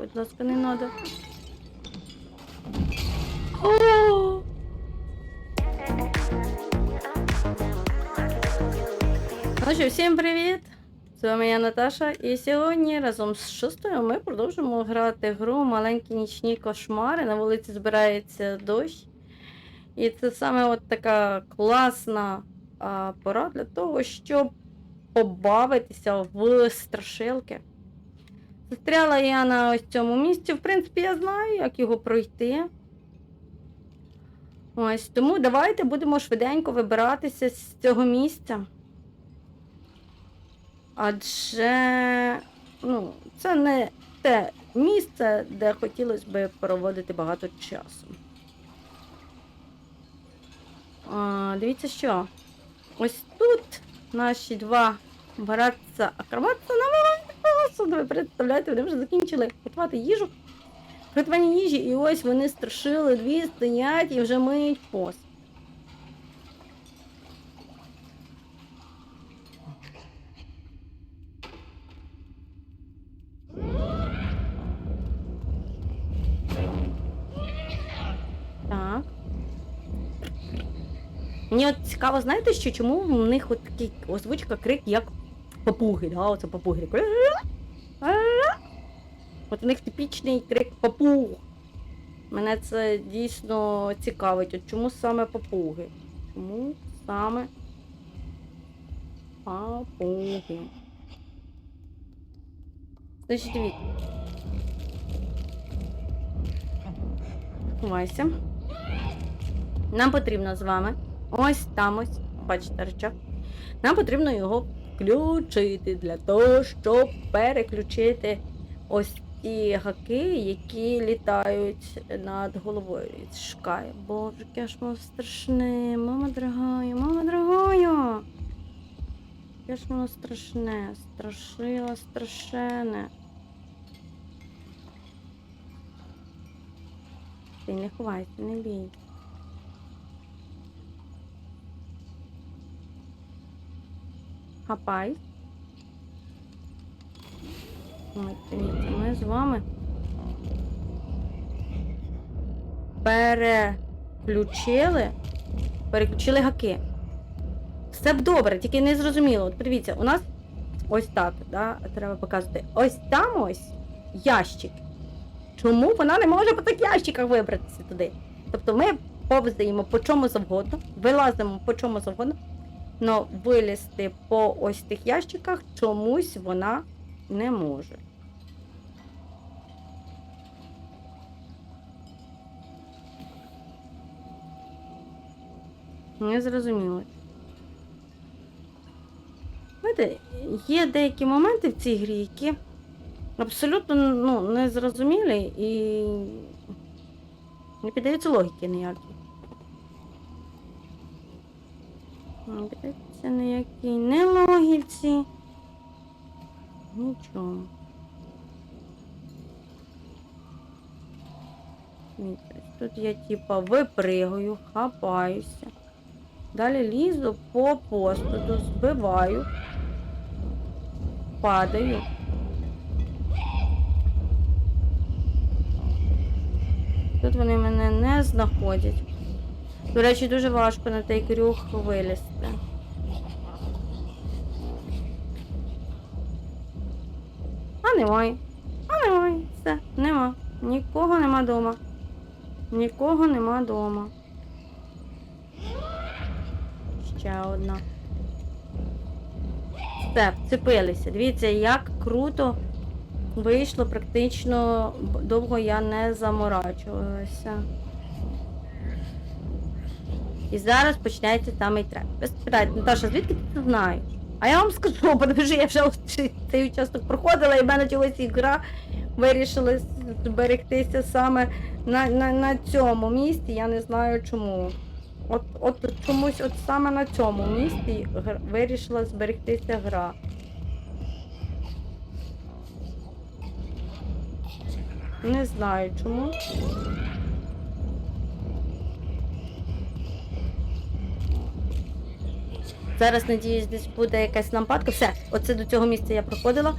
будь ласка, не надо. Ну що, всім привіт! З вами я Наташа, і сьогодні разом з шостою ми продовжимо грати гру Маленькі нічні кошмари. На вулиці збирається дощ. І це саме от така класна а, пора для того, щоб побавитися в страшилки. Застряла я на ось цьому місці. В принципі, я знаю, як його пройти. Ось, тому давайте будемо швиденько вибиратися з цього місця. Адже ну, це не те місце, де хотілося б проводити багато часу. А, дивіться що. Ось тут наші два братця акробатця навели посуду. Ви представляєте, вони вже закінчили готувати їжу. Приготування їжі, і ось вони страшили, дві стоять і вже миють посуд. Так. Мені от цікаво, знаєте що, чому в них от такий озвучка крик, як папуги, да? Оце папуги. От у них типічний крик папуг. Мене це дійсно цікавить. От чому саме папуги? Чому саме папуги? Значить, дивіться. Ховайся. Нам потрібно з вами ось там ось, бачите рычаг. Нам потрібно його включити для того, щоб переключити ось ті гаки, які літають над головою. І Шкає. Боже, яке ж воно страшне. Мама дорогая, мама дорогая. Яке ж воно страшне, страшило, страшене. Ти не ховайся, не бійся. Хапай. Дивіться, ми з вами переключили. Переключили гаки. Все б добре, тільки не зрозуміло. От подивіться, у нас ось так, да, треба показувати. Ось там ось ящик. Чому вона не може по тих ящиках вибратися туди? Тобто ми повзаємо по чому завгодно, вилазимо по чому завгодно, але вилізти по ось тих ящиках чомусь вона не може. Не зрозуміло. Знаєте, є деякі моменти в цій грі, які абсолютно ну, незрозумілі і не піддаються логіки ніякій. Не піддаються ніякій не логіці. Нічого. Тут я типа випригую, хапаюся. Далі лізу по постуду, збиваю, падаю. Тут вони мене не знаходять. До речі, дуже важко на той крюк вилізти. Немає. А немає. Все, нема. Нікого нема дома. Нікого нема дома. Ще одна. Все, вцепилися. Дивіться, як круто вийшло, практично довго я не заморачувалася. І зараз починається самий трек. Ви спитаєте, Наташа, звідки ти це знаєш? А я вам скажу, тому що я вже цей участок проходила, і в мене чогось ігра вирішила зберегтися саме на, на, на цьому місці. Я не знаю чому. От, от чомусь от саме на цьому місці вирішила зберегтися гра. Не знаю чому. Зараз, надіюсь, десь буде якась лампадка. Все, оце до цього місця я проходила.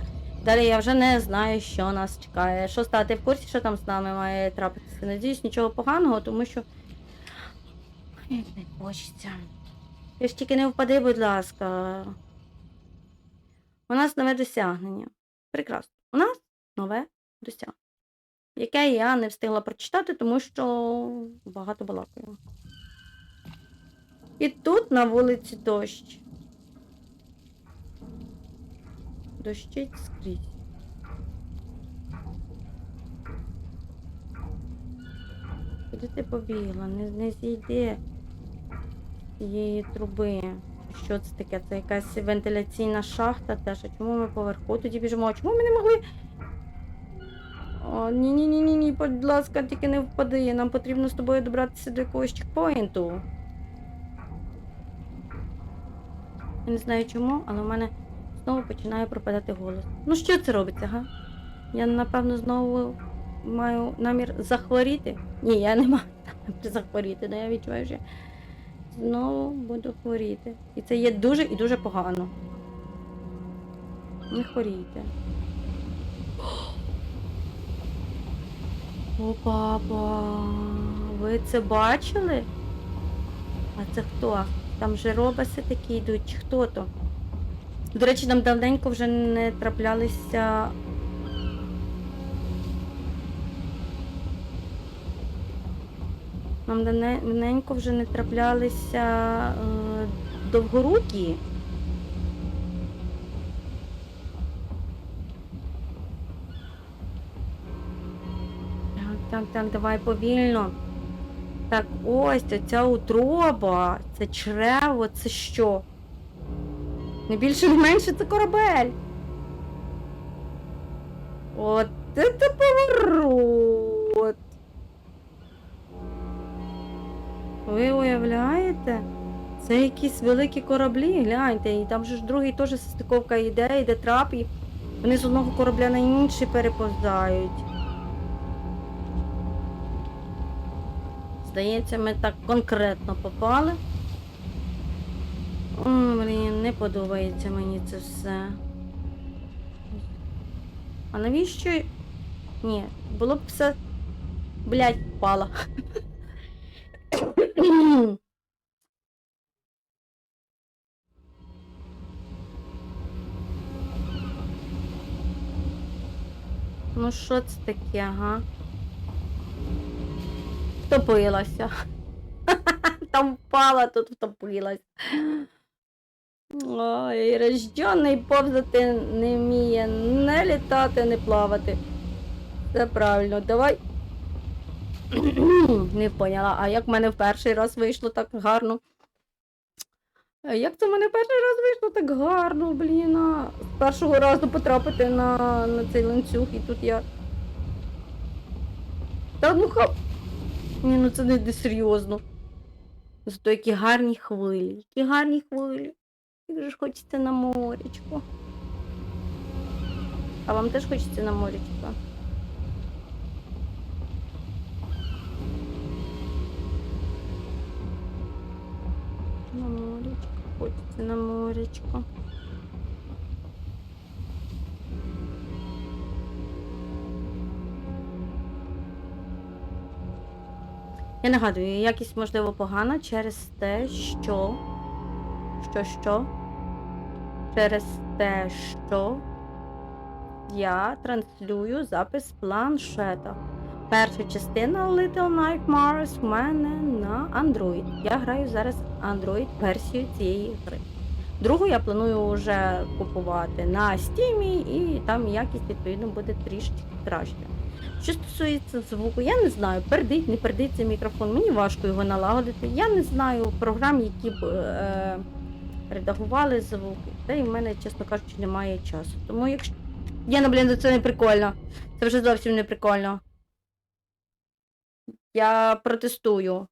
Далі я вже не знаю, що нас чекає. Шоста, ти в курсі, що там з нами має трапитися? Надіюсь, нічого поганого, тому що. Як не хочеться. Ти ж тільки не впади, будь ласка. У нас нове досягнення. Прекрасно. У нас нове досягнення. Яке я не встигла прочитати, тому що багато балакаю. І тут на вулиці дощ. Дощить скрізь. Куди ти побігла? Не, не зійди цієї труби. Що це таке? Це якась вентиляційна шахта теж. А чому ми поверху тоді біжимо? А чому ми не могли? О, ні, ні, ні, ні, ні, будь ласка, тільки не впади. Нам потрібно з тобою добратися до якогось чекпоінту. Я не знаю чому, але в мене знову починає пропадати голос. Ну що це робиться, га? Я напевно знову маю намір захворіти. Ні, я не маю намір захворіти, але я відчуваю, що я знову буду хворіти. І це є дуже і дуже погано. Не хворійте. О, папа, ви це бачили? А це хто? Там же робаси такі йдуть, чи хто то? До речі, нам давненько вже не траплялися. Нам давненько вже не траплялися е, довгорукі. Так, так, так, давай повільно. Так, ось ця утроба, це чрево, це що? Не більше, не менше це корабель. От це поворот. Ви уявляєте? Це якісь великі кораблі, гляньте, і там же ж другий теж стиковка йде, йде трап, і вони з одного корабля на інший переповзають. Здається, ми так конкретно попали. О, блін, не подобається мені це все. А навіщо? Ні, було б все. Блять, впала. Ну що це таке, ага? Втопилася. Там впала, тут втопилась. Ой, рожденний повзати не вміє, не літати, не плавати. Все правильно, давай. Не поняла, а як в мене в перший раз вийшло так гарно? Як це в мене перший раз вийшло так гарно, блін, з першого разу потрапити на, на цей ланцюг і тут я. Та ну хап. Ні, ну це не, не серйозно. Зато які гарні хвилі, які гарні хвилі. Як же ж хочеться на морячко. А вам теж хочеться на морячко? На морячко, хочеться на морячко. Я нагадую, якість можливо погана через те, що. Що що? Через те, що я транслюю запис планшета. Перша частина Little Nightmares в мене на Android. Я граю зараз Android версію цієї гри. Другу я планую вже купувати на Steam і там якість відповідно буде трішки краще. Що стосується звуку, я не знаю, пердить, не пердить цей мікрофон, мені важко його налагодити. Я не знаю програм, які б е, редагували звуки. Та й в мене, чесно кажучи, немає часу. Тому якщо. Я блін, це не прикольно. Це вже зовсім не прикольно. Я протестую.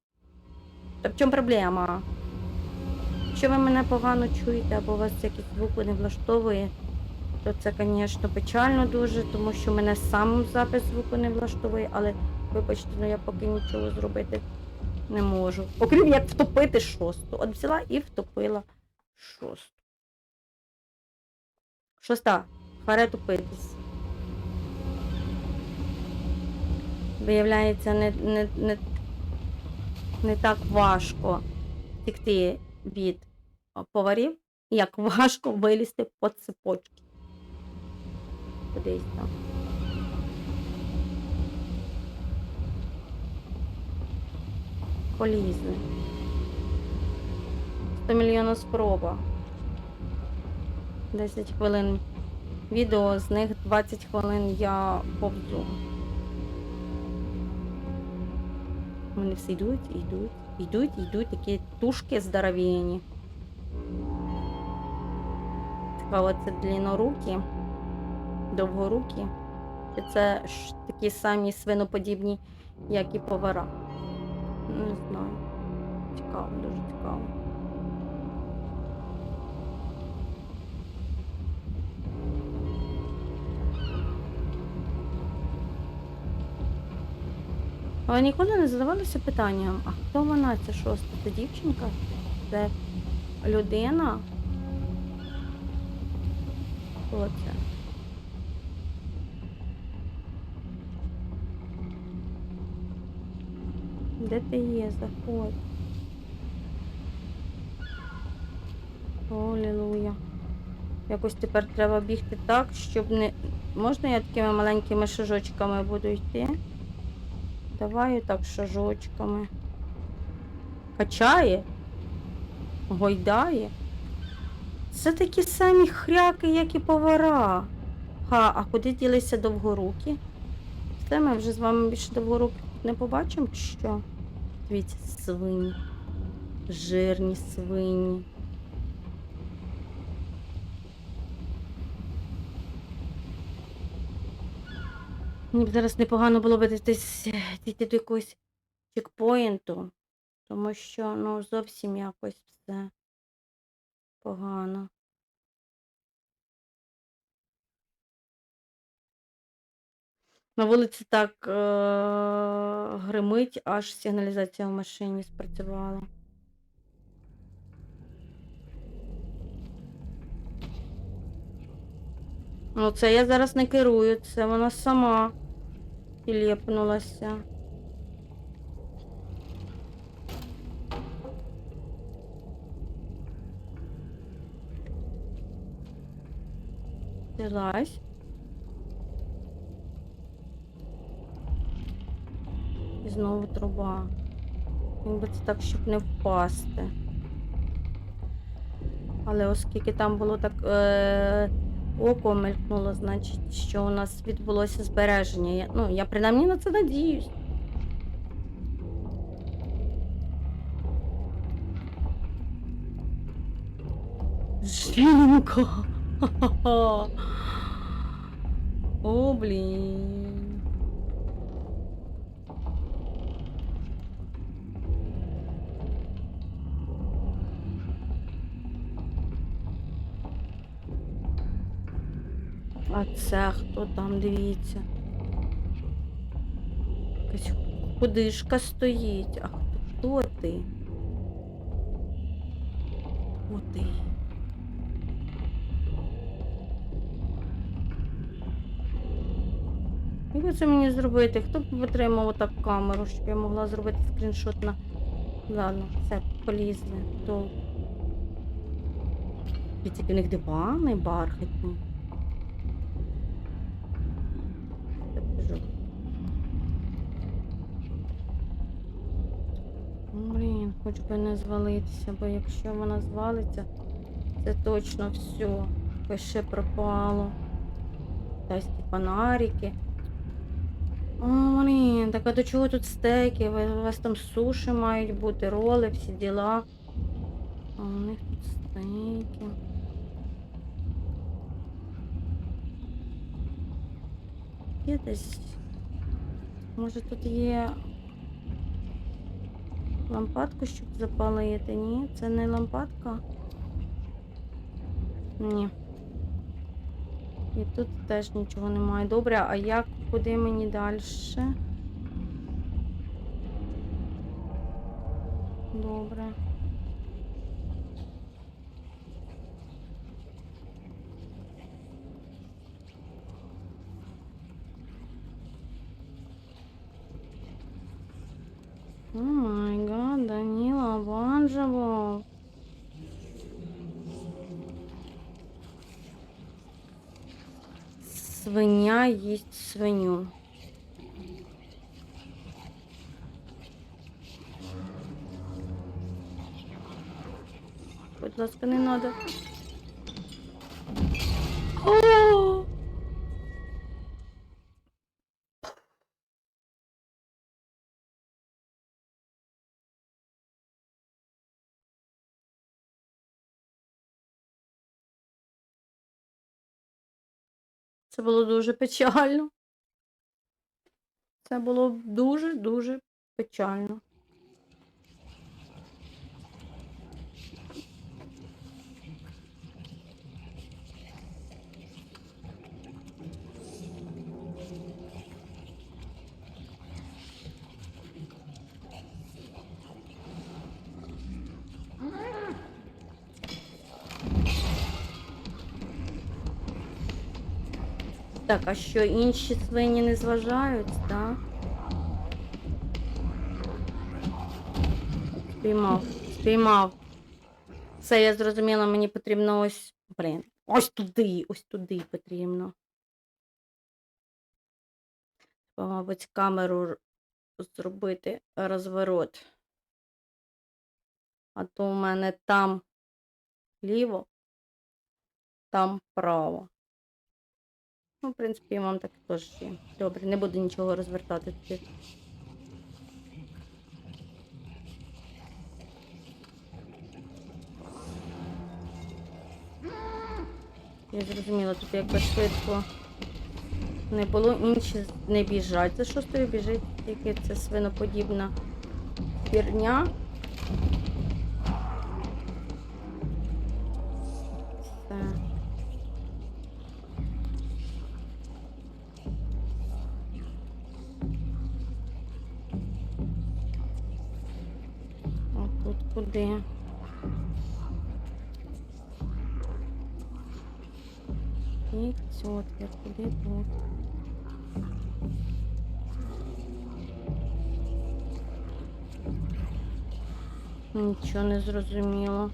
Та в чому проблема? Якщо ви мене погано чуєте або у вас якийсь звук не влаштовує, то це, звісно, печально дуже, тому що мене сам запис звуку не влаштовує, але вибачте, ну я поки нічого зробити не можу. Окрім як втопити шосту. От взяла і втопила шосту. Шоста. харе тупитись. Виявляється, не, не, не, не так важко втекти від поварів, як важко вилізти по цепочці. Кудись там. Полізли. 100 мільйонів спроба. 10 хвилин відео, з них 20 хвилин я повзу. Вони всі йдуть, йдуть, йдуть, йдуть, такі тушки здоровенні. Цікаво, це длиннорукі, довгорукі. Чи це ж такі самі свиноподібні, як і повара? Не знаю. Цікаво, дуже цікаво. Але ніколи не задавалися питанням, а хто вона? Це шоста? Це дівчинка? Це людина? Хто це? Де ти є? Заходь. О, Алілуя. Якось тепер треба бігти так, щоб не. Можна я такими маленькими шажочками буду йти? Давай так шажочками. Качає? Гойдає? Це такі самі хряки, як і повара. Ха, а куди ділися довгоруки? Все, ми вже з вами більше довгоруких не побачимо, чи що? Дивіться, свині. Жирні свині. Мені б зараз непогано було б десь дійти до якогось чекпоінту, тому що ну зовсім якось все погано. На вулиці так е- гримить, аж сигналізація в машині спрацювала. Ну, це я зараз не керую, це вона сама підлєпнулася. Злазь. Знову труба. Якби це так, щоб не впасти. Але оскільки там було так. Е- око мелькнуло, значить, що у нас відбулося збереження. Я, ну, я принаймні на це надіюсь. Жінка. О, блін. А це хто там, дивіться. Якась худишка стоїть. А хто, ти? Хто ти? Як це мені зробити? Хто б витримав отак камеру, щоб я могла зробити скріншот на... Ладно, все, полізли. Довго. Дивіться, них дивани бархатні. Я покажу. Блін, хоч би не звалитися, бо якщо вона звалиться, це точно все. Пише пропало. Ті фонарики. О, блін, так а до чого тут стейки? У вас там суші мають бути, роли, всі діла. А у них тут стейки. Є десь. Може тут є Лампадку, щоб запалити? Ні, це не лампадка? Ні. І тут теж нічого немає. Добре, а як куди мені далі? Добре. Ммм. Свиня їсть свиню. Будь ласка, не надо. Це було дуже печально. Це було дуже-дуже печально. Так, а що інші свині не зважають, так? Спіймав, спіймав. Все, я зрозуміла, мені потрібно ось. Блін. Ось туди, ось туди потрібно. Мабуть, камеру зробити розворот. А то у мене там ліво, там право. Ну, в принципі, я вам так теж є. Добре, не буду нічого розвертати тоді. Я зрозуміла, тут якби швидко не було, інші не біжать. За тобою біжить? Тільки це свиноподібна херня. Нічого не зрозуміло.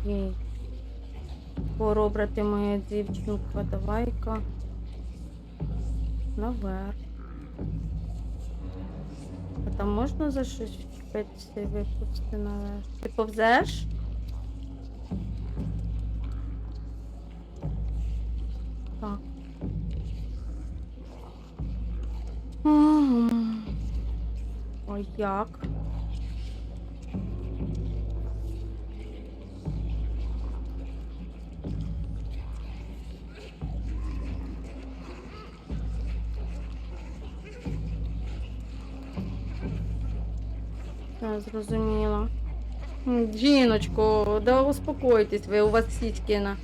Окей. Поробрати моя дівчинка, давай-ка. Наверх. А там можна за щось вчепитися і випустити наверх? Ти повзеш? Так. Ой, як? Я зрозуміла. Жіночко, да успокойтесь ви, у вас сіськи на.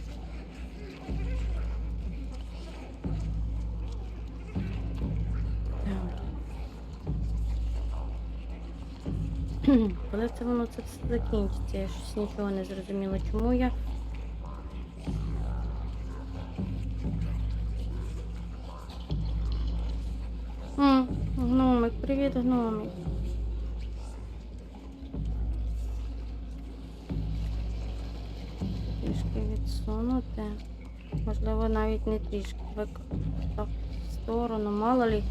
Коли це воно це все закінчиться? Я щось нічого не зрозуміла. Чому я. Гномик, привіт, гномик. Відсунути. Можливо, навіть не трішки. в сторону. Мало лі,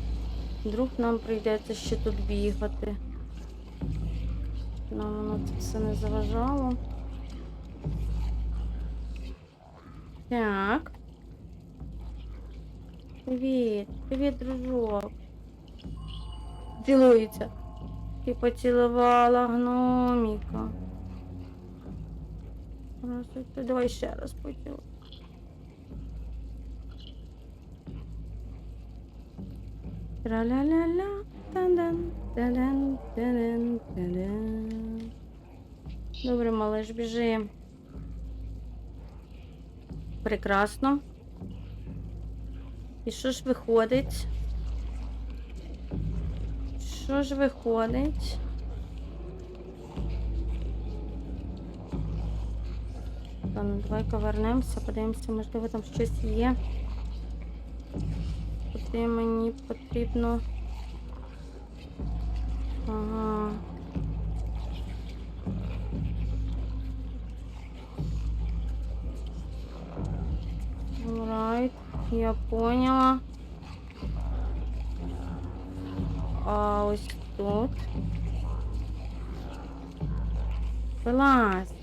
вдруг нам прийдеться ще тут бігати. Нам воно це все не заважало. Так. Привіт, привіт, дружок. Цілується. Ти поцілувала гноміка. Здравствуйте, давай ще раз поцілуй. Тра-ля-ля-ля, та-дан, та-дан, та-дан, та-дан. Добре, малыш, біжи. Прекрасно. І що ж виходить? Що ж виходить? Ладно, давай-ка вернемося, подивимося, можливо, там щось є. Куди мені потрібно. Ага. Alright, я поняла. А ось тут. Вилазь.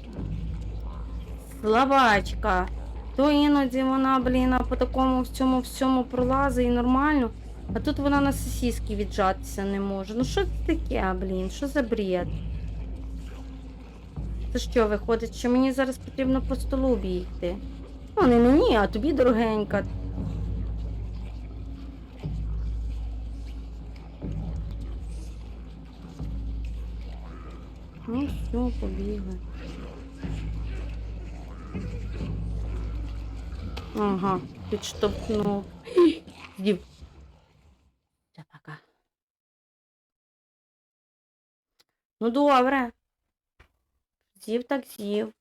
Слабачка. То іноді вона, блін, по такому всьому всьому пролазить і нормально. А тут вона на сосиски віджатися не може. Ну що це таке, блін? Що за бред? Це що, виходить, що мені зараз потрібно по столу бігти? Ну, не мені, а тобі, дорогенька. Ну, все, побігли. Ага, підштовхнув. Собака. Ну, добре. З'їв так з'їв.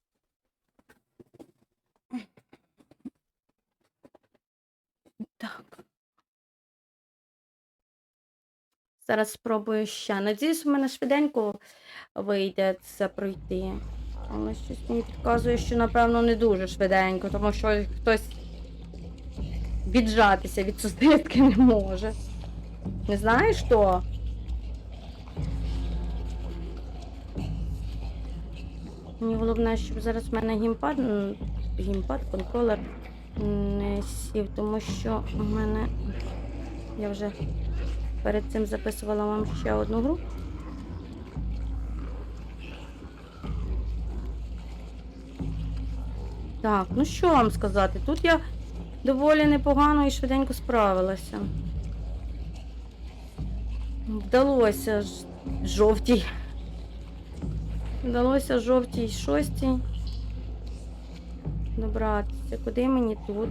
Так. Зараз спробую ще. Надіюсь, у мене швиденько вийде це пройти. Але щось мені підказує, що напевно не дуже швиденько, тому що хтось віджатися від сусідки не може. Не знаєш що? Мені головне, щоб зараз в мене гімпад, гімпад, контролер не сів, тому що у мене я вже перед цим записувала вам ще одну гру. Так, ну що вам сказати? Тут я доволі непогано і швиденько справилася. Вдалося ж жовтій. Вдалося жовтій шостій. Добратися. Куди мені тут?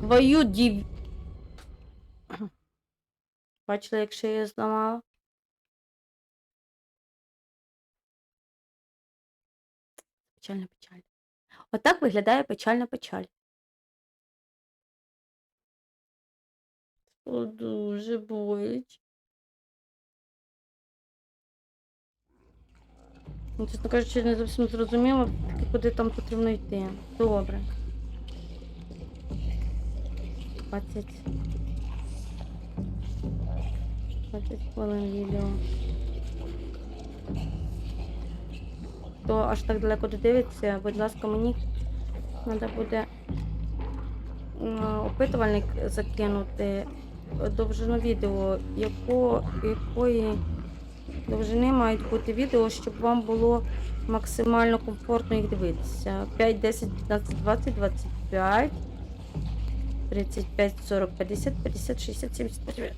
Твою дів. Бачили, як ще я зламала? Печальна печаль. Отак виглядає печальна печаль. О, дуже болить. Ну, чесно кажучи, не зовсім зрозуміло, куди там потрібно йти. Добре. 20. 20 хвилин відео. Хто аж так далеко додивиться, будь ласка, мені треба буде опитувальник закинути довжину відео, яко, якої довжини мають бути відео, щоб вам було максимально комфортно їх дивитися. 5, 10, 15, 20, 25, 35, 40, 50, 50, 60, 70, 80.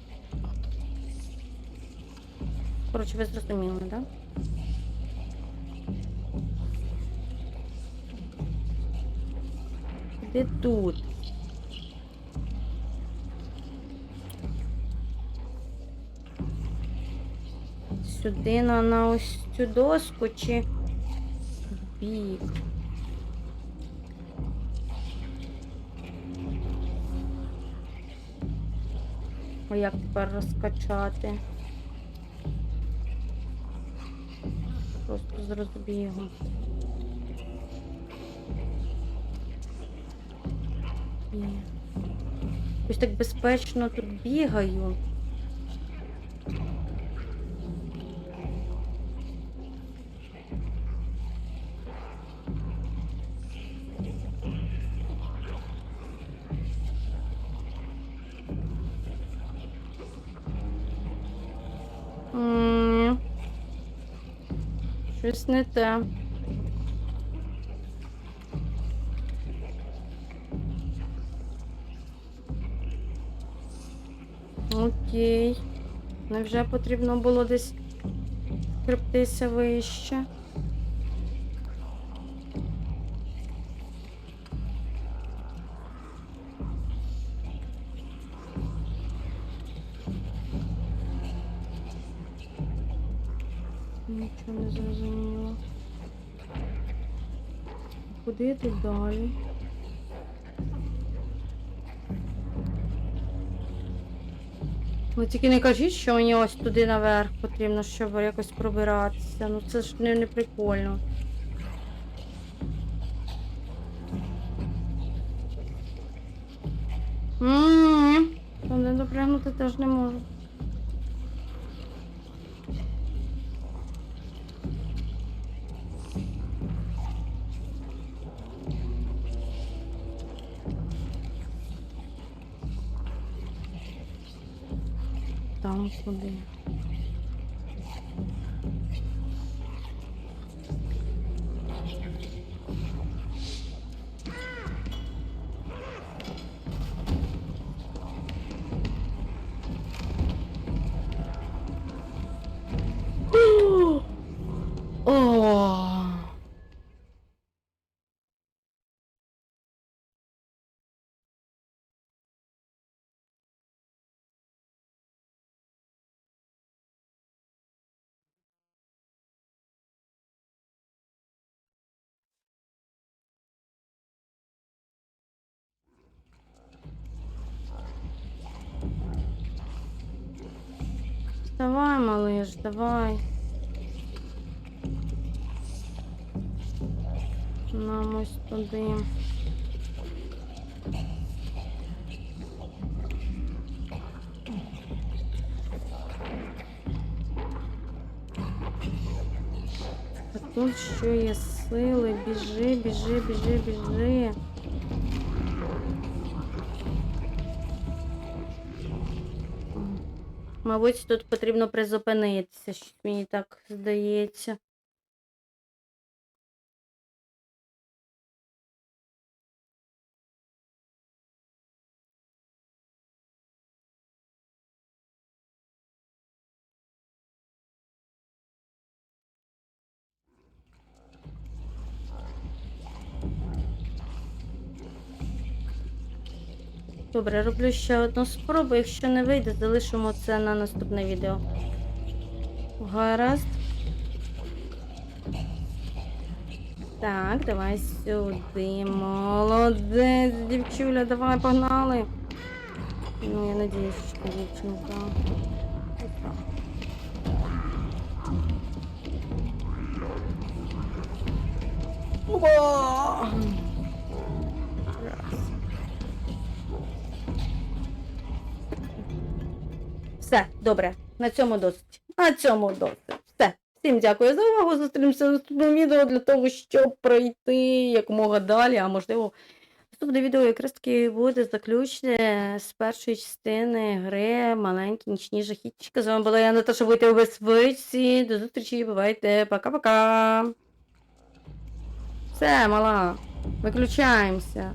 Коротше, ви зрозуміли, так? Да? Де тут? Сюди на, на ось цю доску чи бік? А як тепер розкачати? Просто з розбігу. Ось так безпечно тут бігаю. Щось не те. Невже потрібно було десь скриптися вище? Нічого не зрозуміло. Куди йти далі? Ну тільки не кажіть, що мені ось туди наверх потрібно, щоб якось пробиратися. Ну це ж не, не прикольно. М, Туди допрягнути теж не Давай, малыш, давай. Нам ось туди. Тут ще є сили. Біжи, біжи, біжи, біжи. Мабуть, тут потрібно призупинитися, що мені так здається. Добре, роблю ще одну спробу. Якщо не вийде, залишимо це на наступне відео. Гаразд. Так, давай сюди. Молодець, дівчуля, давай погнали. Ну, я надіюсь, що дівчинка. Отак. Все, добре. На цьому досить. На цьому досить. Все. Всім дякую за увагу. Зустрінемося в наступному відео для того, щоб пройти якомога далі, а можливо. Наступне відео якраз таки буде заключне з першої частини гри Маленькі нічні жахітчики. З вами була я Наташа, у безпеці. До зустрічі, бувайте. Пока-пока. Все, мала. Виключаємося.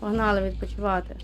Погнали відпочивати.